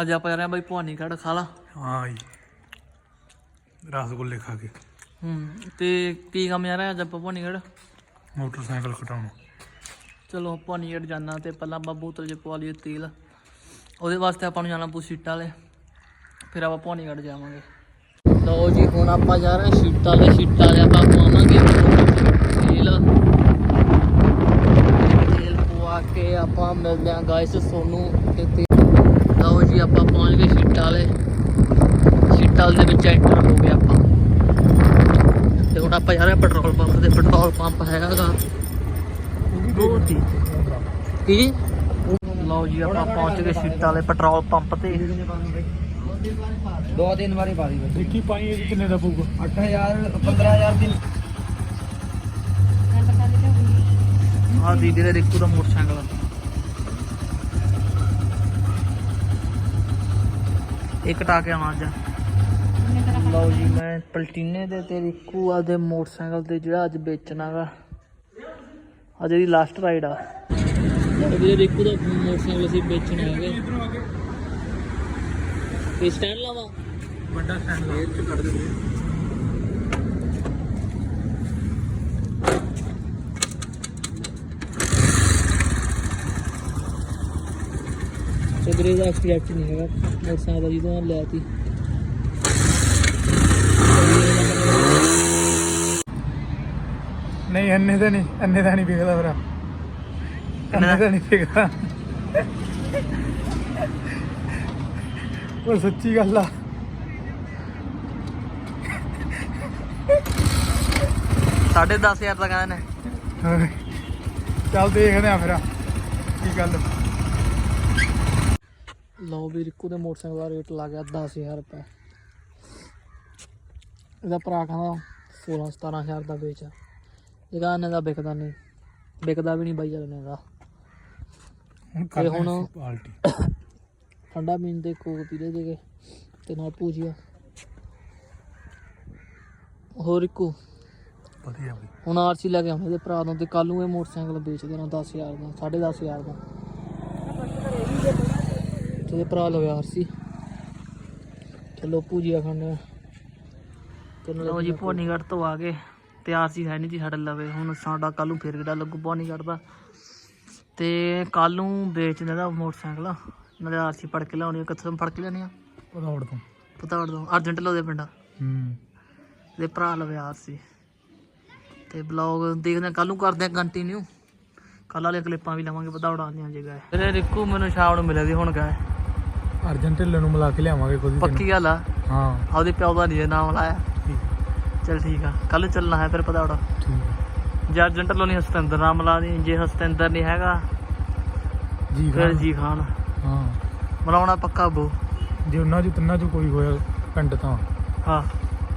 ਅੱਜ ਆਪਾਂ ਜਾ ਰਹੇ ਹਾਂ ਬਾਈ ਭਵਾਨੀ ਗੜ੍ਹ ਖਾ ਲਾ ਹਾਂ ਜੀ। ਰਸਗੁੱਲੇ ਖਾ ਕੇ। ਹੂੰ ਤੇ ਕੀ ਕੰਮ ਜਾ ਰਿਹਾ ਅੱਜ ਆਪਾਂ ਭਵਾਨੀ ਗੜ੍ਹ ਮੋਟਰਸਾਈਕਲ ਕਟਾਉਣ ਚਲੋ ਭਵਾਨੀ ਗੜ੍ਹ ਜਾਣਾ ਤੇ ਪਹਿਲਾਂ ਆਪਾਂ ਬੋਤਲ 'ਚ ਪਵਾ ਲਈਏ ਤੇਲ। ਉਹਦੇ ਵਾਸਤੇ ਆਪਾਂ ਨੂੰ ਜਾਣਾ ਪਊ ਸੀਟਾਂ ਵਾਲੇ। ਫਿਰ ਆਪਾਂ ਭਵਾਨੀ ਗੜ੍ਹ ਜਾਵਾਂਗੇ। ਲਓ ਜੀ ਹੁਣ ਆਪਾਂ ਜਾ ਰਹੇ ਹਾਂ ਸੀਟਾਂ ਵਾਲੇ। ਸੀਟਾਂ ਵਾਲੇ ਆਪਾਂ ਪਵਾਵਾਂਗੇ। ਤੇਲ। ਤੇਲ ਪਵਾ ਕੇ ਆਪਾਂ ਮਿਲਦੇ ਹਾਂ ਗਾਇਸ ਸੋਨੂੰ ਤੇ ਲਓ ਜੀ ਆਪਾਂ ਪਹੁੰਚ ਗਏ ਸੀਟਾਂ ਵਾਲੇ। ਸੀਟਾਂ ਵਾਲੇ ਦੇ ਵਿੱਚ ਐਂਟਰ ਹੋ ਗਏ ਆਪਾਂ। ਤੇ ਹੁਣ ਆਪਾਂ ਜਾ ਰਹੇ ਹਾਂ ਪੈਟਰੋਲ ਪੰਪ ਤੇ। ਪੈਟਰੋਲ ਪੰਪ ਹੈਗਾਗਾ ਬਹੁਤ ਹੀ। ਕੀ ਲਓ ਜੀ ਆਪਾਂ ਪਹੁੰਚ ਗਏ ਸੀਟਾਂ ਵਾਲੇ ਪੈਟਰੋਲ ਪੰਪ ਤੇ। ਦੋ ਦਿਨ ਵਾਰੀ ਪਾ ਦੀ ਬਸ ਦੇਖੀ ਪਾਈ ਇਹ ਕਿੰਨੇ ਦਾ ਪਊਗਾ? 8000 15000 ਦਿਨ ਆਹ ਦੀਦੀ ਦੇ ਰਿਕੂ ਦਾ ਮੋਟਰਸਾਈਕਲ ਇਹ ਕਟਾ ਕੇ ਆਉਣਾ ਅੱਜ। ਲਓ ਜੀ ਮੈਂ ਪਲਟੀਨੇ ਦੇ ਤੇ ਰਿਕੂ ਆ ਦੇ ਮੋਟਰਸਾਈਕਲ ਤੇ ਜਿਹੜਾ ਅੱਜ ਵੇਚਣਾਗਾ ਅੱਜ ਇਹਦੀ ਲਾਸਟ ਰਾਈਡ ਆ। ਇਹਦੇ ਰਿਕੂ ਦਾ ਮੋਟਰਸਾਈਕਲ ਅਸੀਂ ਵੇਚਣਾ ਹੈਗੇ। ਇਹ ਸਟੈਂਡ ਲਾਵਾ? ਵੱਡਾ ਸਟੈਂਡ ਲਾ। ਚ ਕੱਢ ਦੇ ਤੇ ਵੀਰੇ ਦਾ ਐਕਸੀਡੈਂਟ ਨਹੀਂ ਹੈਗਾ। ਮੋਟਰਸਾਈਕਲ ਦਾ ਜਦੋਂ ਲਿਆ ਤੀ। ਨਹੀਂ ਇੰਨੇ ਦਾ ਨਹੀਂ ਇੰਨੇ ਦਾ ਨਹੀਂ ਵਿਕਦਾ ਭਰਾ। ਇੰਨੇ ਦਾ ਨਹੀਂ ਵਿਕਦਾ। ਉਹ ਸੱਚੀ ਗੱਲ ਆ। ਸਾਢੇ ਦਸ ਹਜ਼ਾਰ ਦਾ ਕਹਿੰਦੇ ਨੇ ਹਾਂ। ਚੱਲ ਦੇਖਦੇ ਆ ਫਿਰ ਕੀ ਗੱਲ? ਲਓ ਵੀ ਰਿਕੂ ਦੇ ਮੋਟਰਸਾਈਕਲ ਦਾ ਰੇਟ ਲੱਗ ਗਿਆ 10000 ਰੁਪਏ। ਇਹਦਾ ਭਰਾ ਕਹਿੰਦਾ 16 17000 ਦਾ ਵੇਚ। ਇਹਦਾ ਇਹਨੇ ਦਾ ਵਿਕਦਾ ਨਹੀਂ। ਵਿਕਦਾ ਵੀ ਨਹੀਂ ਬਾਈ ਜਲਨੇ ਦਾ। ਹੁਣ ਤੇ ਹੁਣ- ਪਾਲਟੀ ਠੰਡਾ ਪੀਣ ਦੇ ਕੋਕ ਪੀਲੇ ਦੇ ਤੇ ਨਾਲ ਪੂਜੀਆ ਹੋਰ ਰਿਕੂ? ਵਧੀਆ ਬਈ। ਹੁਣ ਆਰਸੀ ਲੈ ਕੇ ਆਉਣੇ ਇਹਦੇ ਭਰਾ ਨੂੰ ਤੇ ਕੱਲ ਨੂੰ ਇਹ ਮੋਟਰਸਾਈਕਲ ਵੇਚ ਦੇਣਾ 10000 ਦਾ 10500 ਦਾ। ਤੇ ਇਹਦੇ ਭਰਾ ਲਵੇ ਆਰਸੀ ਚਲੋ ਪੂਜੀਆ ਖਾਣੇ ਤੇ ਲਓ ਜੀ ਭੋਨੀਗੜ੍ਹ ਤੋਂ ਆ ਗਏ ਤੇ ਆਰਸੀ ਹੈ ਨਹੀਂ ਜੀ ਸਾਡੇ ਲਵੇ। ਹੁਣ ਸਾਡਾ ਕੱਲ ਨੂੰ ਫੇਰ ਕਿਹੜਾ ਲੱਗੂ ਭੋਨੀਗੜ੍ਹ ਦਾ। ਤੇ ਕੱਲ ਨੂੰ ਵੇਚ ਦੇਣਾ ਮੋਟਰਸਾਈਕਲ। ਨਾਲੇ ਆਰਸੀ ਫੜ ਕੇ ਲਿਆਉਣੀ। ਕਿੱਥੋਂ ਫੜ ਕੇ ਲਿਆਉਣੀ ਆ? ਪਧੌੜ ਤੋਂ। ਪਤਾ ਵੜ ਅਰਜੈਂਟ ਲੋ ਦੇ ਪਿੰਡ। ਹੂੰ। ਦੇ ਭਰਾ ਲਵੇ ਆਰਸੀ ਤੇ ਬਲੌਗ ਦੇਖਦੇ ਕੱਲ ਨੂੰ ਕਰਦੇ ਆ ਕੰਟੀਨਿਊ ਕੱਲ ਵਾਲੇ ਕਲਿੱਪਾਂ ਵੀ ਲਵਾਂਗੇ ਪਤਾ ਉਡਾਉਂਦੇ ਆ ਜਗ੍ਹਾ। ਤੇਰੇ ਰਿਕੂ ਮੈਨੂੰ ਸ਼ਾਮ ਨੂੰ ਮਿਲਿਆ ਸੀ ਹੁਣ ਗਏ। ਅਰਜਨ ਢਿੱਲੋਂ ਨੂੰ ਮਿਲਾ ਕੇ ਲਿਆਵਾਂਗੇ ਕੋਈ ਪੱਕੀ ਗੱਲ ਆ? ਹਾਂ। ਆਪਦੇ ਪਿਓ ਦਾ ਨਹੀਂ ਨਾਮ ਲਾਇਆ। ਚਲ ਠੀਕ ਆ। ਕੱਲ ਚੱਲਣਾ ਹੈ ਫਿਰ ਪਤਾ ਠੀਕ ਜੇ ਅਰਜੈਂਟ ਲੋ ਨਹੀਂ ਹਸਤਿੰਦਰ ਨਾਮ ਲਾ ਦੀ ਜੇ ਹਸਤਿੰਦਰ ਨਹੀਂ ਹੈਗਾ ਜੀ ਫਿਰ ਖਾਨ। ਜੀ ਖਾਨ। ਹਾਂ। ਮਲਾਉਣਾ ਪੱਕਾ ਬੋ। ਜੇ ਉਹਨਾਂ ਚ ਤਿੰਨਾਂ ਚ ਕੋਈ ਹੋਇਆ ਪਿੰਡ ਤਾਂ ਹਾਂ।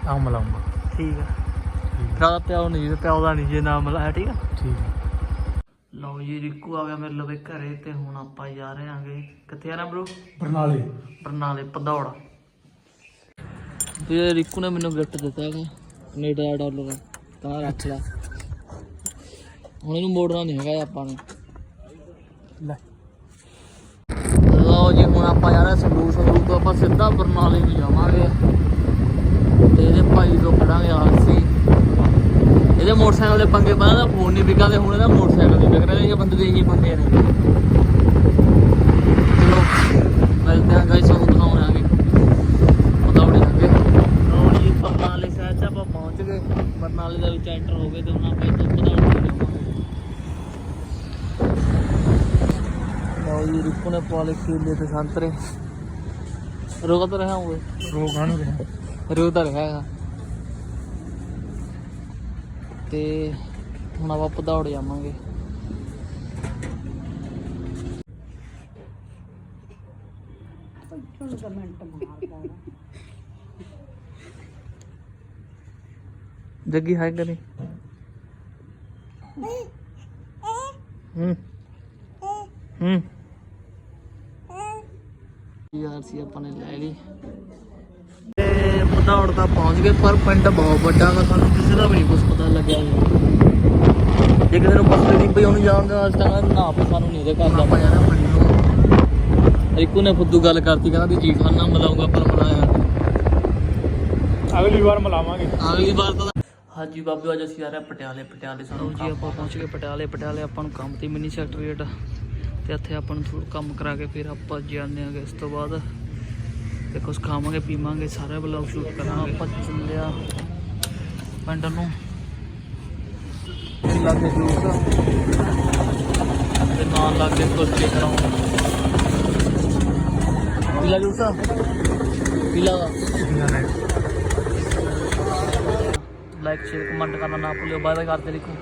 ਆ ਮਲਾਉਂਗਾ ਠੀਕ ਆ। ਠੀਕ ਫਿਰ ਉਹਦਾ ਪਿਓ ਨਹੀਂ ਤੇ ਪਿਓ ਦਾ ਨਹੀਂ ਜੇ ਨਾਮ ਲਾਇਆ ਠੀਕ ਆ। ਠੀਕ। ਲਓ ਜੀ ਰਿਕੂ ਆ ਗਿਆ ਮੇਰੇ ਲਵੇ ਘਰੇ ਤੇ ਹੁਣ ਆਪਾਂ ਜਾ ਰਹੇ ਆਂਗੇ ਕਿੱਥੇ ਆ ਰਹੇ ਬ్రో ਬਰਨਾਲੇ। ਬਰਨਾਲੇ ਪਧੌੜਾ ਤੇ ਰਿਕੂ ਨੇ ਮੈਨੂੰ ਗਿਫਟ ਦਿੱਤਾ ਹੈਗਾ ਕੈਨੇਡਾ ਦਾ ਡਾਲਰ ਤਾਂ ਰੱਖ ਲੈ। ਹੁਣ ਇਹਨੂੰ ਮੋੜਨਾ ਨਹੀਂ ਹੈਗਾ ਆਪਾਂ ਨੇ। ਲੈ। ਲਓ ਜੀ ਹੁਣ ਆਪਾਂ ਜਾ ਰਹੇ ਸੰਗਰੂਰ ਸੰਗਰੂਰ ਤੋਂ ਆਪਾਂ ਸਿੱਧਾ ਬਰਨਾਲੇ ਨੂੰ ਜਾਵਾਂਗੇ। ਤੇ ਇਹਦੇ ਭਾਈ ਤੋਂ ਖੜਾਂਗੇ ਆਰਸੀ ਇਹਦੇ ਮੋਟਰਸਾਈਕਲ ਦੇ ਪੰਗੇ ਪਹਿਲਾਂ ਤਾਂ ਫੋਨ ਨਹੀਂ ਵਿਕਾ ਤੇ ਹੁਣ ਇਹਦਾ ਮੋਟਰਸਾਈਕਲ ਨਹੀਂ ਵਿਕ ਰਿਹਾ ਇਹ ਬੰਦੇ ਦੇ ਇਹੀ ਪੰਗੇ ਨੇ। ਚਲੋ ਮਿਲਦੇ ਆਂ ਗਾਇਸ ਉਹ ਦਿਖਾਉਣਾਂਗੇ ਪਤੌੜੇ ਆਗੇ ਲਓ ਜੀ ਬਰਨਾਲੇ ਸ਼ਹਿਰ 'ਚ ਆਪਾਂ ਪਹੁੰਚ ਗਏ। ਬਰਨਾਲੇ ਦੇ ਵਿੱਚ ਐਂਟਰ ਹੋ ਗਏ ਤੇ ਹੁਣ ਆਪਾਂ ਪਤੌੜੇ ਜਾਵਾਂਗੇ ਲਓ ਜੀ ਰਿਕੂ ਨੇ ਪਾਲੇ ਕੇਲੇ ਤੇ ਸੰਤਰੇ। ਰੋਗਾ ਤਾਂ ਰਹਾ ਹੋਵੇ ਰੋਗ ਆਣੂ ਰਿਹਾ। ਰੋਗ ਤਾਂ ਰਿਹਾ ਹੈਗਾ। ਤੇ ਹੁਣ ਆਪਾਂ ਪਧੌੜ ਜਾਵਾਂਗੇ। ਜੱਗੀ ਹਾਈ ਕਰੀ। ਹੂੰ। ਹੂੰ। ਯਾਰ ਸੀ ਆਪਾਂ ਨੇ ਲੈ ਲਈ। ਪਧੌੜ ਤਾਂ ਪਹੁੰਚ ਗਏ ਪਰ ਪਿੰਡ ਬਹੁਤ ਵੱਡਾ ਵਾ ਸਾਨੂੰ ਕਿਸੇ ਦਾ ਵੀ ਨਹੀਂ ਕੁਝ ਪਤਾ ਲੱਗਿਆ। ਜੇ ਕਿਸੇ ਨੂੰ ਪਤਾ ਨਹੀਂ ਪਈ ਉਹਨੂੰ ਜਾਣਦਾ ਅੱਜ ਤੱਕ ਨਾ ਪਤਾ ਸਾਨੂੰ ਨਹੀਂ ਇਹਦੇ ਘਰ ਦਾ ਆਪਾਂ ਜਾਣਾ ਪਿੰਡ ਨੂੰ ਰਿਕੂ ਨੇ ਫੁੱਦੂ ਗੱਲ ਕਰਤੀ ਕਹਿੰਦਾ ਜੀ ਖਾਨਾ ਮਿਲਾਉਂਗਾ ਪਰ ਬਣਾਇਆ ਅਗਲੀ ਵਾਰ ਮਿਲਾਵਾਂਗੇ। ਅਗਲੀ ਵਾਰ ਤਾਂ ਹਾਂਜੀ ਬਾਬੂ ਅੱਜ ਅਸੀਂ ਆ ਰਹੇ ਹਾਂ ਪਟਿਆਲੇ ਪਟਿਆਲੇ ਸਾਨੂੰ ਜੀ ਆਪਾਂ ਪਹੁੰਚ ਗਏ ਪਟਿਆਲੇ ਪਟਿਆਲੇ ਆਪਾਂ ਨੂੰ ਕੰਮ ਤੇ ਮਿਨੀ ਸੈਕਟਰੀਏਟ। ਤੇ ਇੱਥੇ ਆਪਾਂ ਨੂੰ ਥੋੜਾ ਕੰਮ ਕਰਾ ਕੇ ਫਿਰ ਆਪਾਂ ਜਾਂਦੇ ਆਂਗੇ ਇਸ ਤੋਂ ਬਾਅਦ। ਤੇ ਕੁਝ ਖਾਵਾਂਗੇ ਪੀਵਾਂਗੇ ਸਾਰੇ ਬਲੌਗ ਸ਼ੂਟ ਕਰਾਂਗੇ। ਆਪਾਂ ਚੱਲਿਆ ਪਿੰਡ ਨੂੰ। ਲਾਗੇ ਜੂਸ ਤੇ ਨਾਲ ਲਾਗੇ ਕੁਲਚੇ ਕਰਾਉਂ ਪੀਲਾ ਜੂਸ ਪੀਲਾ। ਲਾਈਕ ਸ਼ੇਅਰ ਕਮੈਂਟ ਕਰਨਾ ਨਾ ਭੁੱਲਿਓ। ਬਾਏ ਬਾਏ ਕਰਦੇ ਲਿਖੋ